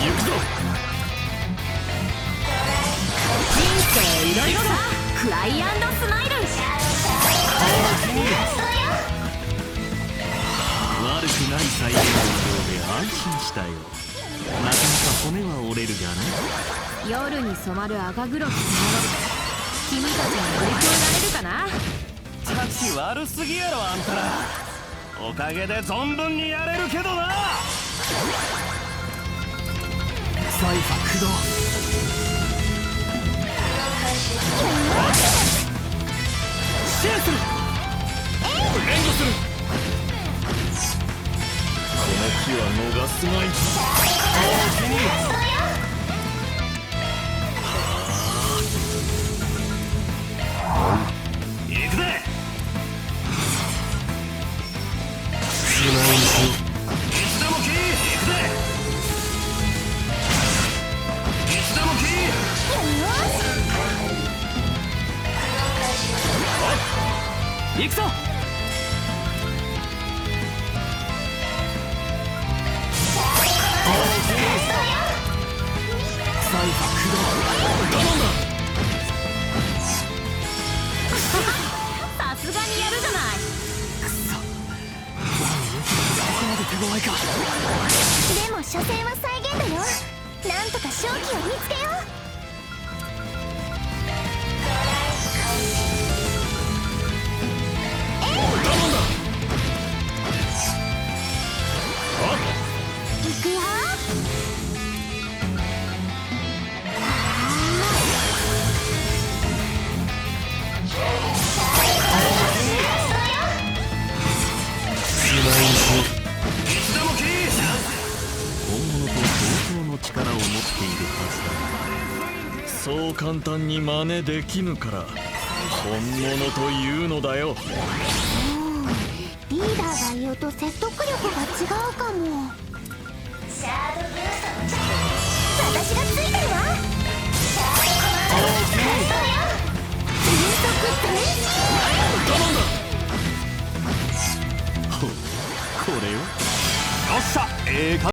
行くぞ。人生いろいろだクライアンドスマイル悪くない再現のよで安心したよ。なかなか骨は折れるがな夜に染まる赤黒き君たちに乗り越えられるかな？さっき悪すぎやろあんたら。おかげで存分にやれるけどな。サイファ駆動シェアする連動するこの木は逃すまい大きに行くぜつないに行くぞ。サイファ駆動頼んださすがにやるじゃない。くそ。ここまで手強いか。でも所詮は再現だよ。なんとか勝機を見つけよう物と同等の力を持っているはずだ。そう簡単に真似できぬから本物というのだよ。リーダーが言うと説得力が違うかも。私がついてるわ。迅速転身ほこれをよっしゃええか